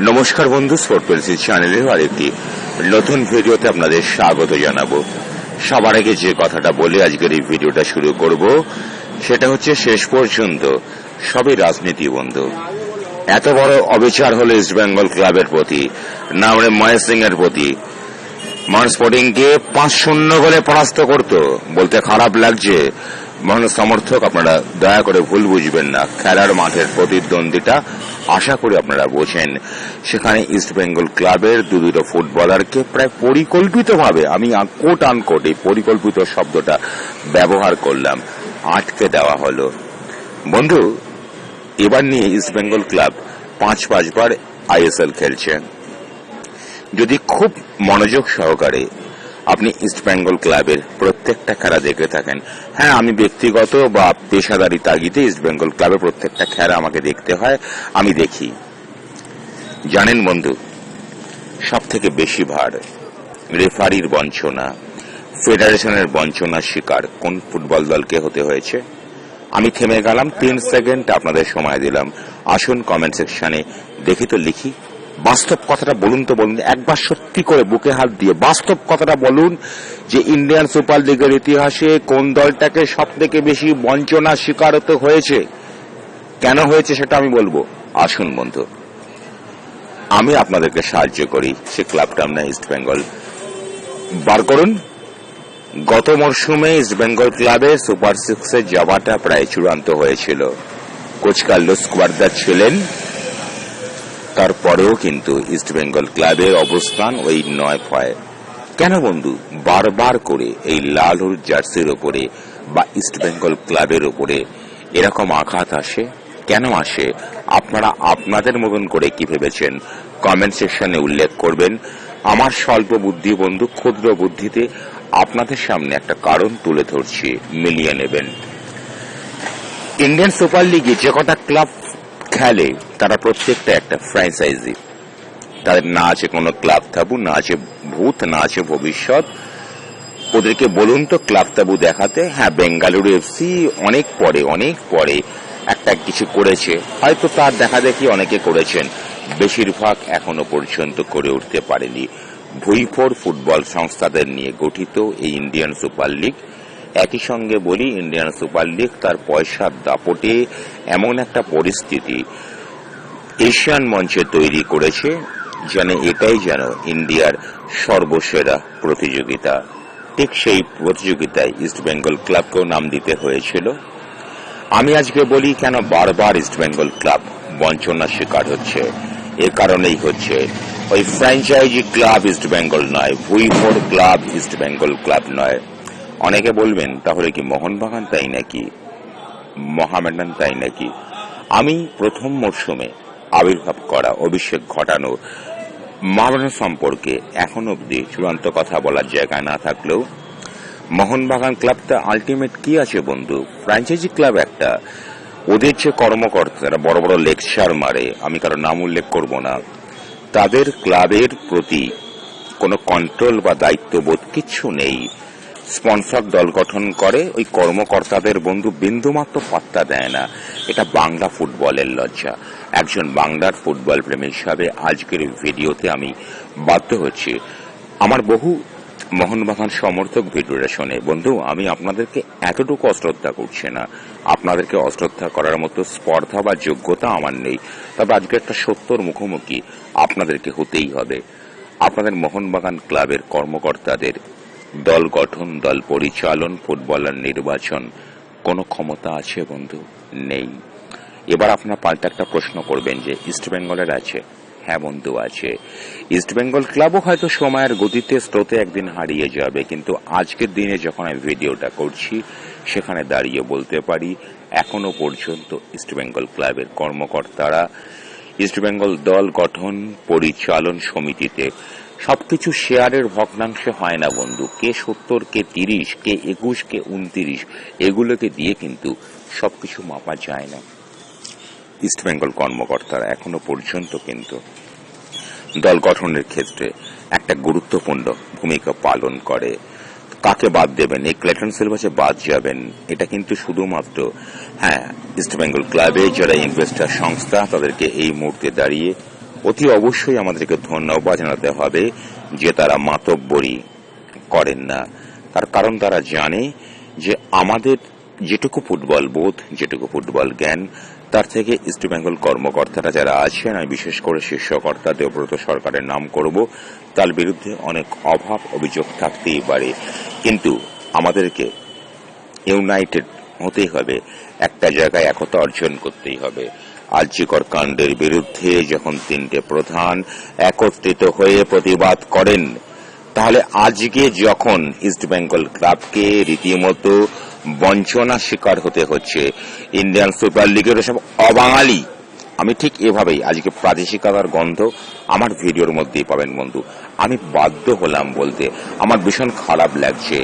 নমস্কার বন্ধু স্পোর্ট পেলসি চ্যানেলের আরেকটি নতুন ভিডিওতে আপনাদের স্বাগত জানাব। সবার আগে যে কথাটা বলে আজকের এই ভিডিওটা শুরু করব, সেটা হচ্ছে শেষ পর্যন্ত সবই রাজনীতি, বন্ধু। এত বড় অবিচার হলো ইস্ট বেঙ্গল ক্লাবের প্রতি, না মানে মহেশ সিং এর প্রতি। মান স্পোর্টিংকে পাঁচ শূন্য গোলে পরাস্ত করত। বলতে খারাপ লাগছে। মহান সমর্থক, আপনারা দয়া করে ভুল বুঝবেন না। খেলার মাঠের প্রতিদ্বন্দ্বিতা আশা করি আপনারা বোঝেন, সেখানে ইস্ট বেঙ্গল ক্লাবের দু দুটো ফুটবলারকে প্রায় পরিকল্পিতভাবে, আমি কোট আনকোট এই পরিকল্পিত শব্দটা ব্যবহার করলাম, আটকে দেওয়া হলো। বন্ধু, এবার নিয়ে ইস্ট বেঙ্গল ক্লাব পাঁচ পাঁচবার আইএসএল খেলছে। যদি খুব মনোযোগ সহকারে আপনি ইস্ট বেঙ্গল ক্লাবের প্রত্যেকটা খেলা দেখে থাকেন। হ্যাঁ আমি ব্যক্তিগত বা পেশাদারি তাগিদে ইস্ট বেঙ্গল ক্লাবের প্রত্যেকটা খেলা আমাকে দেখতে হয়, আমি দেখি। জানেন বন্ধু সব থেকে বেশি ভার রেফারির বঞ্চনা, ফেডারেশনের বঞ্চনার শিকার কোন ফুটবল দলকে হতে হয়েছে? আমি থেমে গেলাম, তিন সেকেন্ড আপনাদের সময় দিলাম। আসুন কমেন্ট সেকশনে দেখি তো লিখি। বাস্তব কথাটা বলুন তো বলুন। একবার সত্যি করে বুকে হাত দিয়ে বাস্তব কথাটা বলুন যে ইন্ডিয়ান সুপার লিগের ইতিহাসে কোন দলটাকে সব থেকে বেশি বঞ্চনার শিকার হতে হয়েছে? কেন হয়েছে সেটা আমি বলব। আসুন বন্ধু। আমি আপনাদেরকে সাহায্য করি সে ক্লাবটার নাম ইস্ট বেঙ্গল। বার করুন। গত মরশুমে ইস্ট বেঙ্গল ক্লাবে সুপার সিক্সে যাওয়াটা প্রায় চূড়ান্ত হয়েছিল। কোচ কার্লোস ছিলেন তারপরেও কিন্তু ইস্ট বেঙ্গল ক্লাবের অবস্থান ওই নয় ফয় কেন বন্ধু? বারবার করে এই লাল হলুদ জার্সির ওপরে বা ইস্ট বেঙ্গল ক্লাবের ওপরে এরকম আঘাত আসে? কেন আসে? আপনারা আপনাদের মতন করে কি ভেবেছেন? কমেন্ট সেকশনে উল্লেখ করবেন। আমার স্বল্প বুদ্ধি বন্ধু, ক্ষুদ্র বুদ্ধিতে আপনাদের সামনে একটা কারণ তুলে ধরছি। মিলিয়ে নেবেন। ইন্ডিয়ান সুপার লিগে যে কটা ক্লাব খেলে তারা প্রত্যেকটা একটা ফ্র্যাঞ্চাইজি তাদের না আছে কোনো ক্লাব তাবু না আছে ভূত, না আছে ভবিষ্যৎ। ওদেরকে বলুন তো ক্লাব তাবু দেখাতে হ্যাঁ বেঙ্গালুরু এফসি অনেক পরে অনেক পরে একটা কিছু করেছে। হয়তো তার দেখা দেখি অনেকে করেছেন। বেশিরভাগ এখনও পর্যন্ত করে উঠতে পারেনি। ভুইফোর ফুটবল সংস্থাদের নিয়ে গঠিত এই ইন্ডিয়ান সুপার লিগ একই সঙ্গে বলি ইন্ডিয়ান সুপার লিগ তার পয়সার দাপটে এমন একটা পরিস্থিতি এশিয়ান মঞ্চে তৈরি করেছে, যেন এটাই যেন ইন্ডিয়ার সর্বসেরা প্রতিযোগিতা। ঠিক সেই প্রতিযোগিতায় ইস্ট বেঙ্গল ক্লাবকেও নাম দিতে হয়েছিল। আমি আজকে বলি কেন বারবার ইস্ট বেঙ্গল ক্লাব বঞ্চনার শিকার হচ্ছে। এ কারণেই হচ্ছে, ওই ফ্র্যাঞ্চাইজি ক্লাব ইস্ট বেঙ্গল নয় ভুইফোর ক্লাব ইস্ট বেঙ্গল ক্লাব নয়। অনেকে বলবেন, তাহলে কি মোহনবাগান তাই নাকি? মহামেডান তাই নাকি? আমি প্রথম মরশুমে আবির্ভাব করা, অভিষেক ঘটানো, মহামেডান সম্পর্কে এখন অব্দি চূড়ান্ত কথা বলার জায়গা না থাকলেও, মোহনবাগান ক্লাবটা আলটিমেট কি আছে বন্ধু? ফ্র্যাঞ্চাইজি ক্লাব একটা। ওদের যে কর্মকর্তারা বড় বড় লেকচার মারে, আমি কারও নাম উল্লেখ করব না। তাদের ক্লাবের প্রতি কোনো কন্ট্রোল বা দায়িত্ববোধ কিচ্ছু নেই। স্পন্সর দল গঠন করে, ওই কর্মকর্তাদের বন্ধু বিন্দুমাত্র পাত্তা দেয় না। এটা বাংলা ফুটবলের লজ্জা। একজন বাংলার ফুটবল প্রেমী হিসাবে আজকের ভিডিওতে আমি বাধ্য হচ্ছি। আমার বহু মোহনবাগান সমর্থক ভিডিওটা শোনে। বন্ধু, আমি আপনাদেরকে এতটুকু অশ্রদ্ধা করছি না। আপনাদেরকে অশ্রদ্ধা করার মতো স্পর্ধা বা যোগ্যতা আমার নেই। তবে আজকে একটা সত্যর মুখোমুখি আপনাদেরকে হতেই হবে। আপনাদের মোহনবাগান ক্লাবের কর্মকর্তাদের দল গঠন, দল পরিচালন, ফুটবলার নির্বাচন, কোনো ক্ষমতা আছে বন্ধু? নেই। এবার আপনার পাল্টা একটা প্রশ্ন করবেন যে ইস্ট বেঙ্গলের আছে? হ্যাঁ বন্ধু, আছে। ইস্ট বেঙ্গল ক্লাবও হয়তো সময়ের গতিতে, স্রোতে একদিন হারিয়ে যাবে, কিন্তু আজকের দিনে যখন আমি ভিডিওটা করছি, সেখানে দাঁড়িয়ে বলতে পারি, এখনও পর্যন্ত ইস্ট বেঙ্গল ক্লাবের কর্মকর্তারা ইস্ট বেঙ্গল দল গঠন, পরিচালন সমিতিতে। সবকিছু শেয়ারের ভগ্নাংশে হয় না বন্ধু। কে সত্তর, কে তিরিশ, কে একুশ, কে উনতিরিশ, এগুলোকে দিয়ে কিন্তু সবকিছু মাপা যায় না। ইস্টবেঙ্গল কর্মকর্তারা এখনও পর্যন্ত কিন্তু দল গঠনের ক্ষেত্রে একটা গুরুত্বপূর্ণ ভূমিকা পালন করে। কাকে বাদ দেবেন? এই ক্লেটন সিলভাসে বাদ যাবেন, এটা কিন্তু শুধুমাত্র হ্যাঁ ইস্ট বেঙ্গল ক্লাবে যারা ইনভেস্টার সংস্থা, তাদেরকে এই মুহূর্তে দাঁড়িয়ে অতি অবশ্যই আমাদেরকে ধন্যবাদ জানাতে হবে যে তারা মাতব্বরি করেন না। তার কারণ তারা জানে যে আমাদের যেটুকু ফুটবল বোধ, যেটুকু ফুটবল জ্ঞান, তার থেকে ইস্টবেঙ্গল কর্মকর্তারা যারা আছেন, আমি বিশেষ করে শীর্ষকর্তা দেবব্রত সরকারের নাম করব, তার বিরুদ্ধে অনেক অভাব অভিযোগ থাকতেই পারে। কিন্তু আমাদেরকে ইউনাইটেড হতেই হবে। একটা জায়গায় একতা অর্জন করতেই হবে। আর্যিকর কাণ্ডের বিরুদ্ধে যখন তিনটে প্রধান একত্রিত হয়ে প্রতিবাদ করেন, তাহলে আজকে যখন ইস্ট বেঙ্গল ক্লাবকে রীতিমতো বঞ্চনা শিকার হতে হচ্ছে ইন্ডিয়ান সুপার লিগের সব অবাঙালি আমি ঠিক এভাবেই আজকে প্রাদেশিকতার গন্ধ আমার ভিডিওর মধ্যেই পাবেন, বন্ধু। আমি বাধ্য হলাম বলতে আমার ভীষণ খারাপ লাগছে।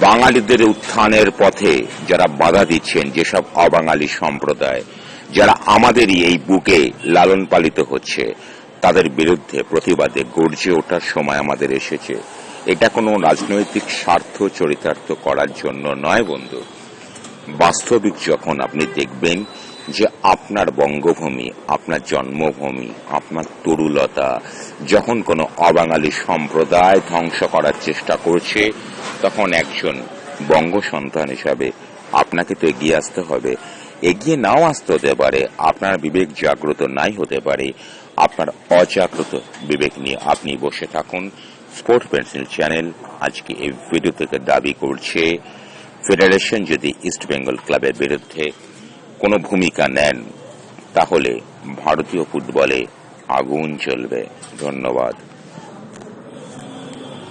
বাঙালিদের উত্থানের পথে যারা বাধা দিচ্ছেন, যেসব অবাঙালি সম্প্রদায়, যারা আমাদেরই এই বুকে লালন পালিত হচ্ছে, তাদের বিরুদ্ধে প্রতিবাদে গর্জে ওঠার সময় আমাদের এসেছে। এটা কোনো রাজনৈতিক স্বার্থ চরিতার্থ করার জন্য নয়, বন্ধু। বাস্তবিক যখন আপনি দেখবেন যে আপনার বঙ্গভূমি, আপনার জন্মভূমি, আপনার তরুলতা, যখন কোনো অবাঙালি সম্প্রদায় ধ্বংস করার চেষ্টা করছে, তখন একজন বঙ্গ সন্তান হিসাবে আপনাকে তো এগিয়ে আসতে হবে। এগিয়ে নাও আসতে হতে পারে। আপনার বিবেক জাগ্রত নাই হতে পারে। আপনার অজাগ্রত বিবেক নিয়ে আপনি বসে থাকুন। স্পোর্ট পেন্সিল চ্যানেল আজকে এই ভিডিও থেকে দাবি করছে ফেডারেশন যদি ইস্ট বেঙ্গল ক্লাবের বিরুদ্ধে কোনো ভূমিকা নেন তাহলে ভারতীয় ফুটবলে আগুন চলবে ধন্যবাদ।